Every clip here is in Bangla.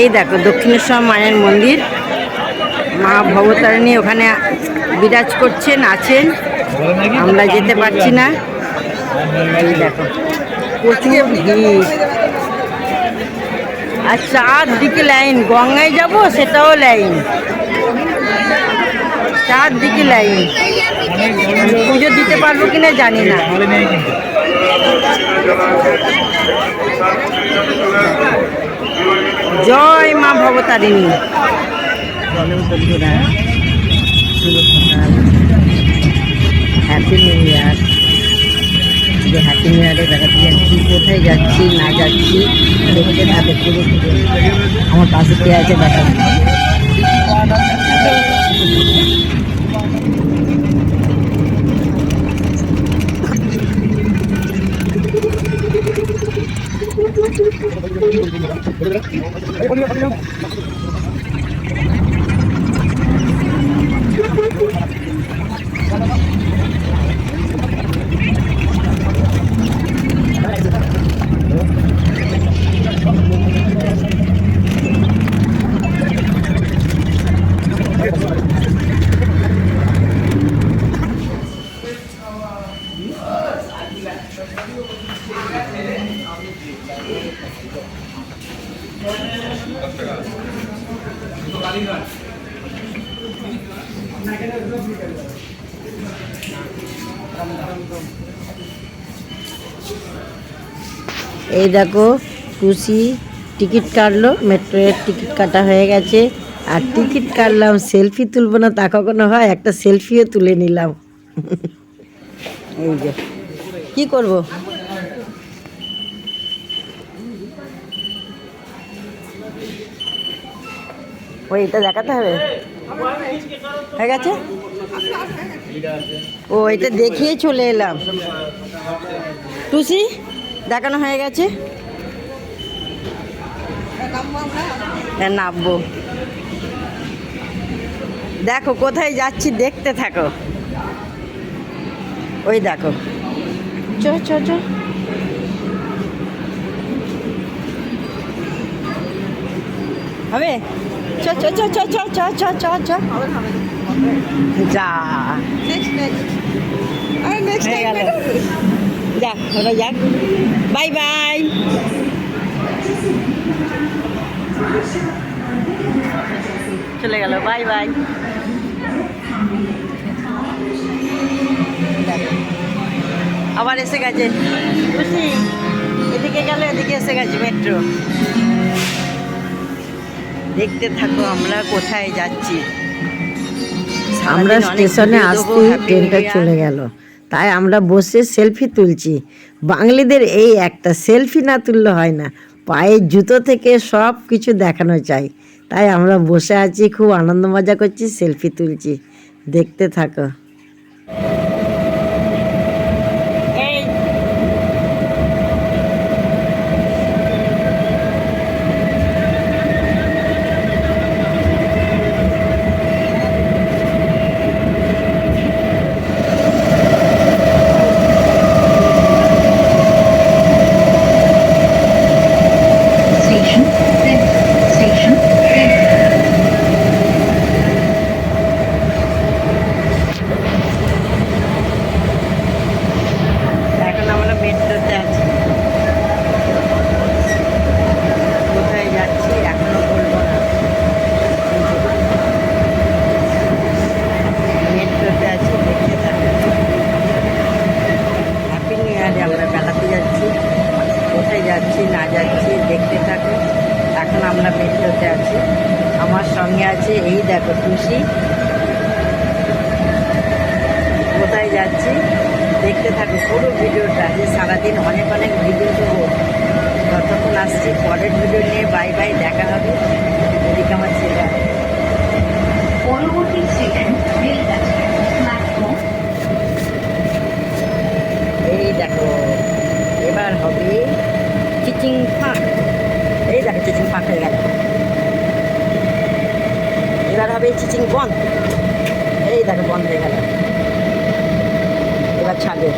এই দেখো, দক্ষিণেশ্বর মায়ের মন্দির। মা ভবতারিণী ওখানে বিরাজ করছেন, আছেন। আমরা যেতে পারছি না। এই দেখো, প্রচুর ভিড়। আর চারদিকে লাইন, গঙ্গায় যাব সেটাও লাইন। চারদিকে লাইন। পুজো দিতে পারব কিনা জানি না। জয় মা ভবতারিণী। হ্যাপি নিউ ইয়ার যে হ্যাপি নিউ ইয়ারে বেড়াতে যাচ্ছি কোথায় যাচ্ছি, না যাচ্ছি দেখতে থাকে পুরো আমার পাশে কে আছে দেখা Thank you. এই দেখো টুসি টিকিট কাটলো, মেট্রোয়ের টিকিট কাটা হয়ে গেছে। আর টিকিট কাটলাম, সেলফি তুলবো না তা কখনো হয়, একটা সেলফিও তুলে নিলাম। এই যে, কি করব? ওই এটা দেখাতে হবে? হয়ে গেছে? ও, এটা দেখিয়ে চলে এলাম। টুসি? দেখানো হয়ে গেছে। নামবো দেখো কোথায় যাচ্ছি দেখতে থাকো। ওই দেখো। চ চ চ। হবে? চ চ চ চ চ চ চ চ চ। যা। হয়ে গেল। যাক ওরা যাক বাই বাই চলে গেল বাই বাই আবার এসে গেছে খুশি এদিকে গেল এদিকে এসে গেছে মেট্রো দেখতে থাকো আমরা কোথায় যাচ্ছি আমরা স্টেশনে আসতেই ট্রেনটা চলে গেল। তাই আমরা বসে সেলফি তুলছি। বাঙালিদের এই একটা সেলফি না তুললে হয় না। পায়ের জুতো থেকে সব কিছু দেখানো চাই তাই আমরা বসে আছি, খুব আনন্দ মজা করছি, সেলফি তুলছি। দেখতে থাকো Station six. Station six. এখন আমরা মেট্রোতে আছি কোথায় যাচ্ছি এখনও বলব না মেট্রোতে আছি দেখতে থাকো হ্যাপি নিউ ইয়ারে আমরা বেড়াতে যাচ্ছি কোথায় যাচ্ছি না যাচ্ছি দেখতে থাকো এখন আমরা মেট্রোতে আছি আমার সঙ্গে আছে এই দেখো খুশি কোথায় যাচ্ছি দেখতে থাকো পুরো ভিডিওটা যে সারাদিন অনেক অনেক ভিডিও দেবো। ততক্ষণ আসছি পরের ভিডিও নিয়ে বাই বাই দেখা হবে। এদিকে আমার ছেলে। পরবর্তী এই দেখো এবার হবে চিচিং ফাঁক। এই দেখো চিচিং ফাঁক হয়ে গেল। এবার হবে চিচিং বন্ধ। এই দেখো বন্ধ হয়ে গেল। এবার ছাড়বে।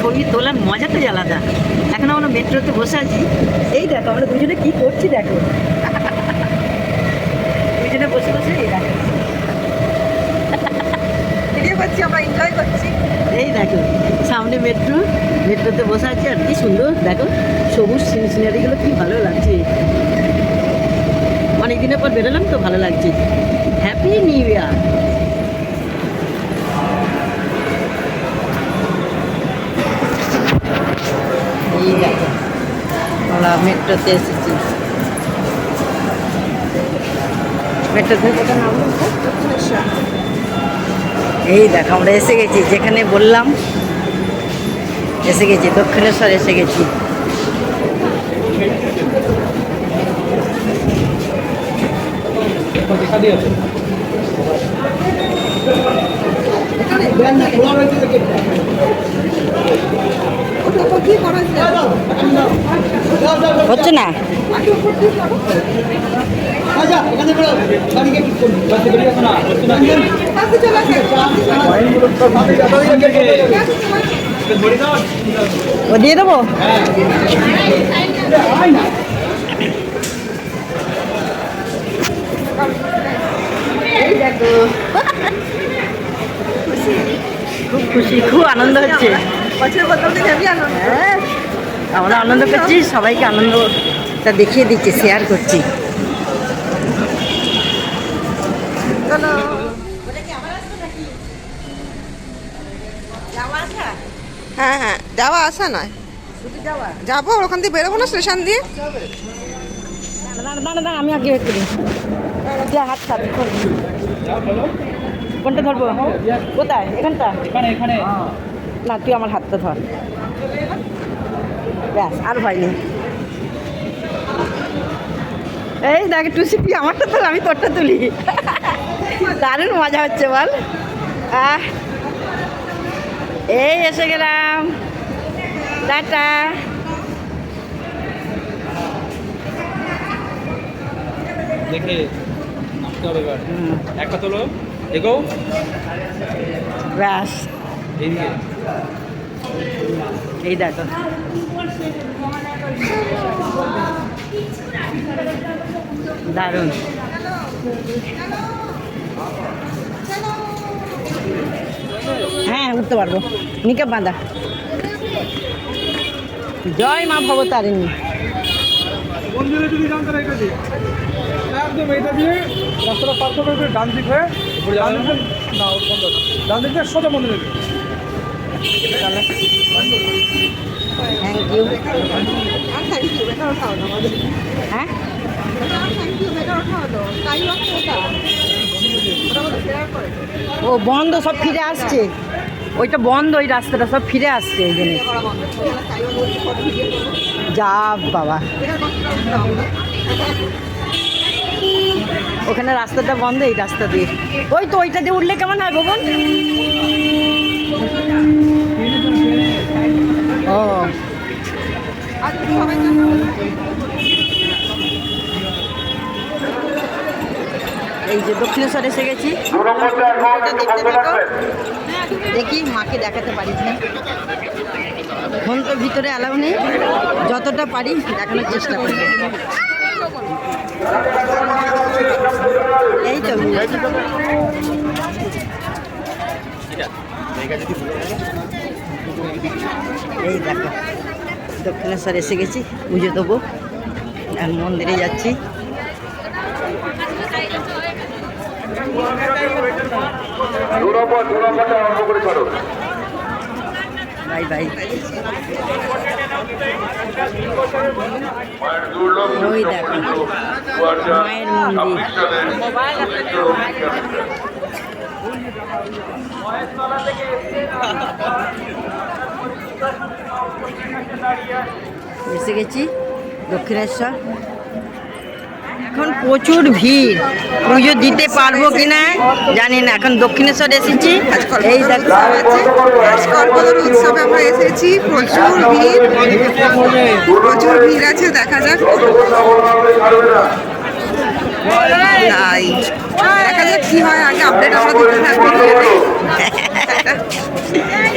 ছবি তোলার মজাটাই আলাদা। এখন আমরা মেট্রোতে বসে আছি। এই দেখো আমরা দুজনে কি করছি দেখো। দুজনে বসে বসে এই দেখো। করছি আমরা এনজয় করছি। এই দেখো সামনে মেট্রো। মেট্রোতে বসে আছি আর কি সুন্দর। দেখো সবুজ সিনারিগুলো কি ভালো লাগছে। অনেক দিনের পর বেরোলাম তো ভালো লাগছে। হ্যাপি নিউ ইয়ার মেট্রোতে এসেছি। মেট্রোতে? এই দেখো, আমরা এসে গেছি। যেখানে বললাম, এসে গেছি। দক্ষিণেশ্বর এসে গেছি। হচ্ছে না। ও দিয়ে দেবো? খুব খুশি খুব আনন্দ হচ্ছে। আমরা আনন্দ করছি সবাইকে আনন্দটা দেখিয়ে দিচ্ছি শেয়ার করছি। হ্যাঁ হ্যাঁ যাওয়া আসা নয়। যাব আর ওখান দিয়ে বেরোবো না স্টেশন দিয়ে? আমি আগে হাত সাথ কোনটা ধরবো? কোথায়? এখানটা? এখানে এখানে। না তুই আমার হাতটা ধর। ব্যাস আর ভয় নেই। এই দেখ টুসি তুই আমারটা ধর আমি তোরটা তুলি। দারুণ মজা হচ্ছে বল। আহ। এই এসে গেলাম। টাটা। দেখে নামতে হবে এবার। একটা তোলো। এগো। ব্যাস। এই দেখো। দারুণ। হ্যাঁ উঠতে পারব। নিকে বাঁধা। জয় মা ভবতারিণী। মন্দিরে যদি যান করে ডান দিক হয়ে না। ডান দিক সোজা মন্দিরে। থ্যাংক ইউ হ্যাঁ? ও, বন্ধ, সব ফিরে আসছে। ওইটা বন্ধ, ওই রাস্তাটা সব ফিরে আসছে এই জন্য যা বাবা। ওখানে রাস্তাটা বন্ধ, এই রাস্তা দিয়ে। ওই তো, ওইটা দিয়ে উঠলে কেমন হয়, ভবন? ও। এই যে দক্ষিণেশ্বর এসে গেছি। দেখি মাকে দেখাতে পারি কি ফোন তো ভিতরে অ্যালাউ নেই। যতটা পারি দেখানোর চেষ্টা করি। এই তো। এই দেখো দক্ষিণেশ্বর এসে গেছি পুজো দেবো। আর মন্দিরে যাচ্ছি। Bye bye. ওই দেখো মায়ের মন্দির। এসে গেছি দক্ষিণেশ্বর। এখন প্রচুর ভিড়। পুজো দিতে পারব কিনা জানি না। এখন দক্ষিণেশ্বর এসেছি। এই উৎসবে আমরা এসেছি। প্রচুর ভিড়। প্রচুর ভিড় আছে দেখা যাক। তাই দেখা যাক কি হয়। আগে আপডেট আমরা দিতে থাকব।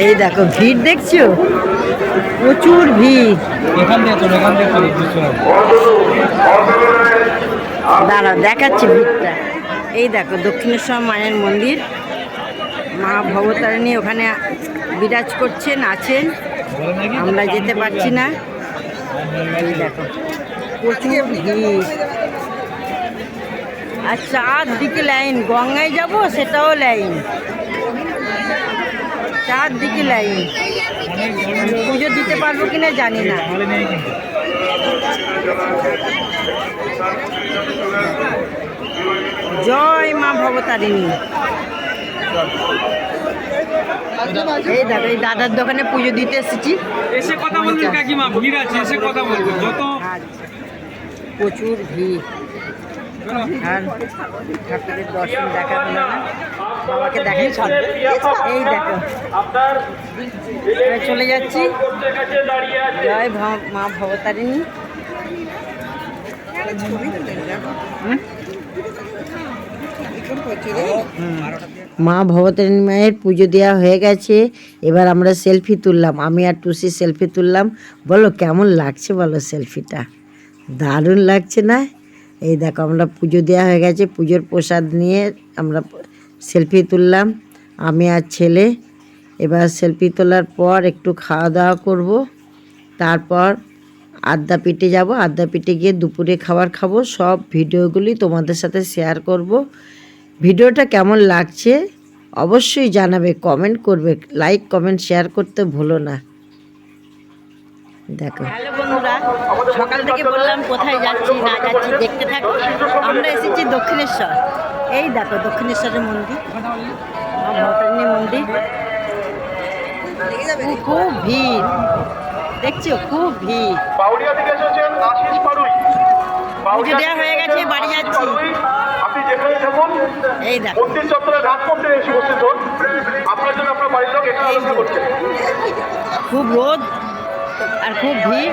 এই দেখো ভিড় দেখছ? প্রচুর ভিড়। দাঁড়াও দেখাচ্ছি ভিড়টা। এই দেখো দক্ষিণেশ্বর মায়ের মন্দির। মা ভবতারিণী ওখানে বিরাজ করছেন আছেন। আমরা যেতে পারছি না। এই দেখো প্রচুর ভিড়। আর চারদিকে লাইন গঙ্গায় যাব সেটাও লাইন। চারদিকে লাইন পুজো দিতে পারব কিনা জানি না। জয় মা ভবতারিণী। এই দাদা এই দাদার দোকানে পুজো দিতে এসেছি। এসে কথা বলবেন কাকিমা ভিড় আছে এসে কথা বলবেন। যত। প্রচুর ভিড়। আর ঠাকুরের দর্শন দেখা হলো না ছাড়বে। এই দেখো। চলে যাচ্ছি। জয় মা ভবতারিণী। মা ভবতারিণী মায়ের পুজো দেওয়া হয়ে গেছে। এবার আমরা সেলফি তুললাম। আমি আর টুসি সেলফি তুললাম। বলো, কেমন লাগছে বলো সেলফিটা? দারুণ লাগছে না? এই দেখো, আমরা পুজো দেওয়া হয়ে গেছে। পুজোর প্রসাদ নিয়ে আমরা সেলফি তুললাম, আমি আর ছেলে। এবার সেলফি তোলার পর একটু খাওয়া দাওয়া করব। তারপর আদ্যা আদ্যাপীঠে যাব। আদ্যাপীঠে গিয়ে দুপুরে খাবার খাব। সব ভিডিওগুলি তোমাদের সাথে শেয়ার করব। ভিডিওটা কেমন লাগছে অবশ্যই জানাবে। কমেন্ট করবে। লাইক, কমেন্ট, শেয়ার করতে ভুলো না। দেখো। সকাল থেকে বললাম কোথায় যাচ্ছি, না যাচ্ছি, দেখতে থাকো। আমরা এসেছি দক্ষিণেশ্বর। এই দেখো দক্ষিণেশ্বরের মন্দির ভবতারিণী মন্দির। খুব ভিড়। দেখছ খুব ভিড়। পুজো দেওয়া হয়ে গেছে বাড়ি যাচ্ছি। এই দেখো। খুব রোদ আর খুব ভিড়।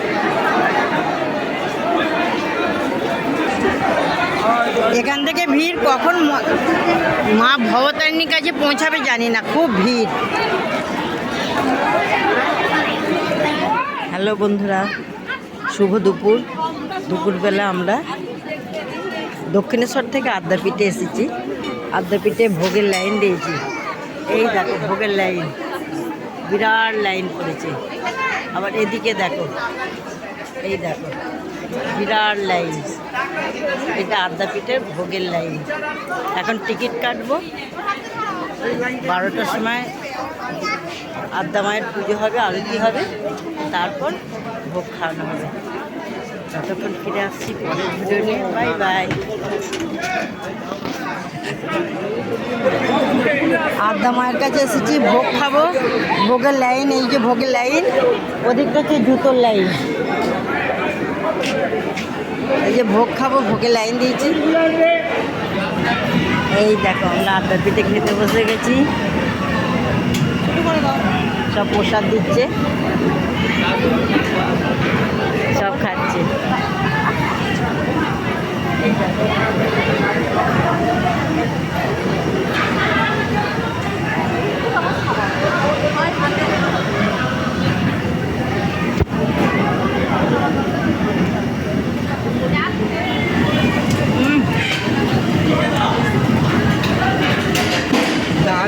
এখান থেকে ভিড় কখন মা ভবতারিণীর কাছে পৌঁছাবে জানি না, খুব ভিড়। হ্যালো বন্ধুরা, শুভ দুপুর। দুপুরবেলা আমরা দক্ষিণেশ্বর থেকে আদ্যাপীঠে এসেছি। আদ্যাপীঠে ভোগের লাইন দিয়েছি। এই দেখো, ভোগের লাইন। বিরাট লাইন পড়েছে। আবার এদিকে দেখো, এই দেখো, বিরাট লাইন। এটা আদ্যাপীঠের ভোগের লাইন। এখন টিকিট কাটবো। বারোটার সময় আদ্যা মায়ের পুজো হবে, আরতি হবে। তারপর ভোগ খাওয়ানো হবে। ততক্ষণ ফিরে আসছি, পরের নিয়ে। Bye bye. আদ্যা মায়ের কাছে এসেছি, ভোগ খাব। ভোগের লাইন, এই যে ভোগের লাইন, ওদিকটা হচ্ছে জুতোর লাইন। এই যে ভোগ খাব, ভোগে লাইন দিয়েছি। এই দেখো, আমরা আড্ডা পিঠে খেতে বসে গেছি। সব প্রসাদ দিচ্ছে। সব খাচ্ছে। এই দেখো।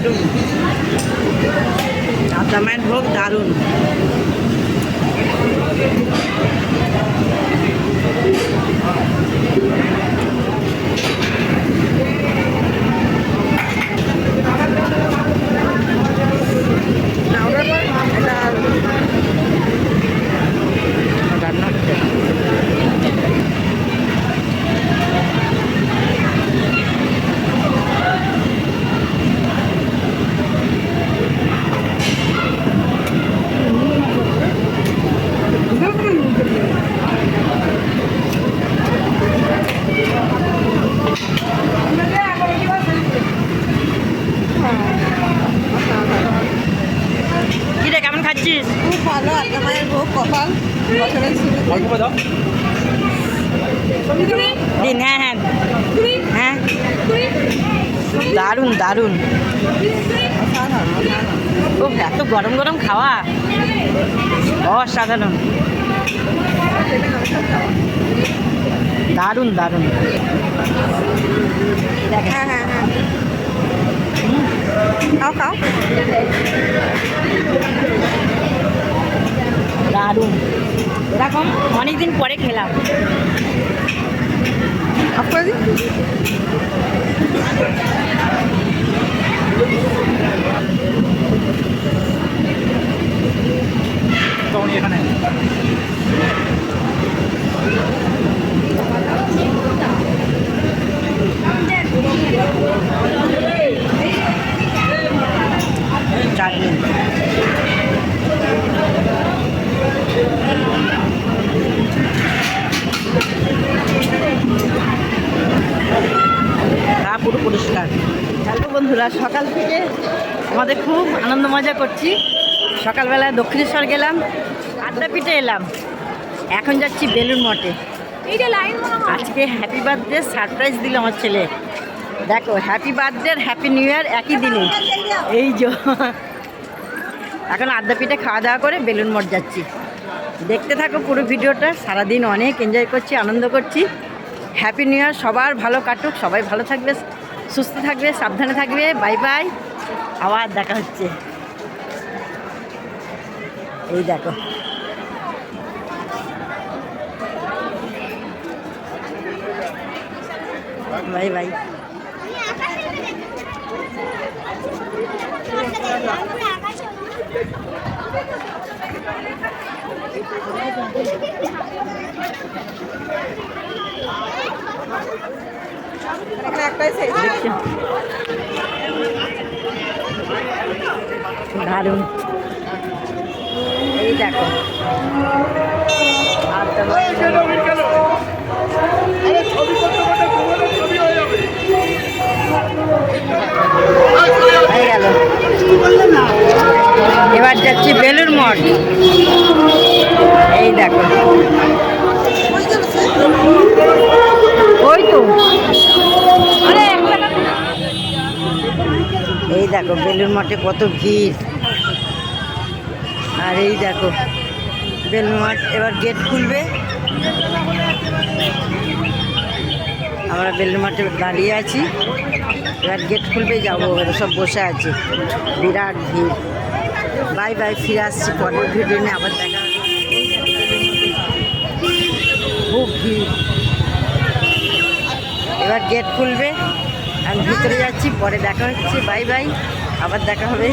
দারুণ আদামের ভোগ দারুণ অসাধারণ দারুণ দারুণ। হ্যাঁ হ্যাঁ হ্যাঁ। দারুণ। এরকম অনেকদিন পরে খেলাম। অফ দিই এখানে। চাটনি গা পুরো পরিষ্কার বন্ধুরা সকাল থেকে আমাদের খুব আনন্দ মজা করছি। সকালবেলায় দক্ষিণেশ্বর গেলাম আড্ডাপিঠে এলাম। এখন যাচ্ছি বেলুন মঠে। আজকে হ্যাপি বার্থডে সারপ্রাইজ দিল আমার ছেলে। দেখো happy birthday happy new year একই দিনে। এই যে এখন আড্ডাপিঠে খাওয়া দাওয়া করে বেলুন মঠ যাচ্ছি। দেখতে থাকো পুরো ভিডিওটা সারাদিন অনেক এনজয় করছি আনন্দ করছি। হ্যাপি নিউ ইয়ার সবার ভালো কাটুক সবাই ভালো থাকবে সুস্থ থাকবে সাবধানে থাকবে বাই বাই আবার দেখা হচ্ছে। এই দেখো বাই বাই এখানে একটাই সাইজ দেখছ দারুণ এই দেখো। এবার যাচ্ছি বেলুর মঠ। এই দেখো। ওই তো। এই দেখো বেলুর মঠে কত ভিড়। আর এই দেখো বেলুর মঠ, এবার গেট খুলবে। আমরা বেলুর মাঠে দাঁড়িয়ে আছি। এবার গেট খুলবে, যাব এবার সব বসে আছে। বিরাট ভিড়। বাই বাই, ফিরে আসছি পরের ভিডিও নিয়ে, আবার দেখা। খুব ভিড়। এবার গেট খুলবে। আমি ভিতরে যাচ্ছি, পরে দেখা হচ্ছে। বাই বাই, আবার দেখা হবে।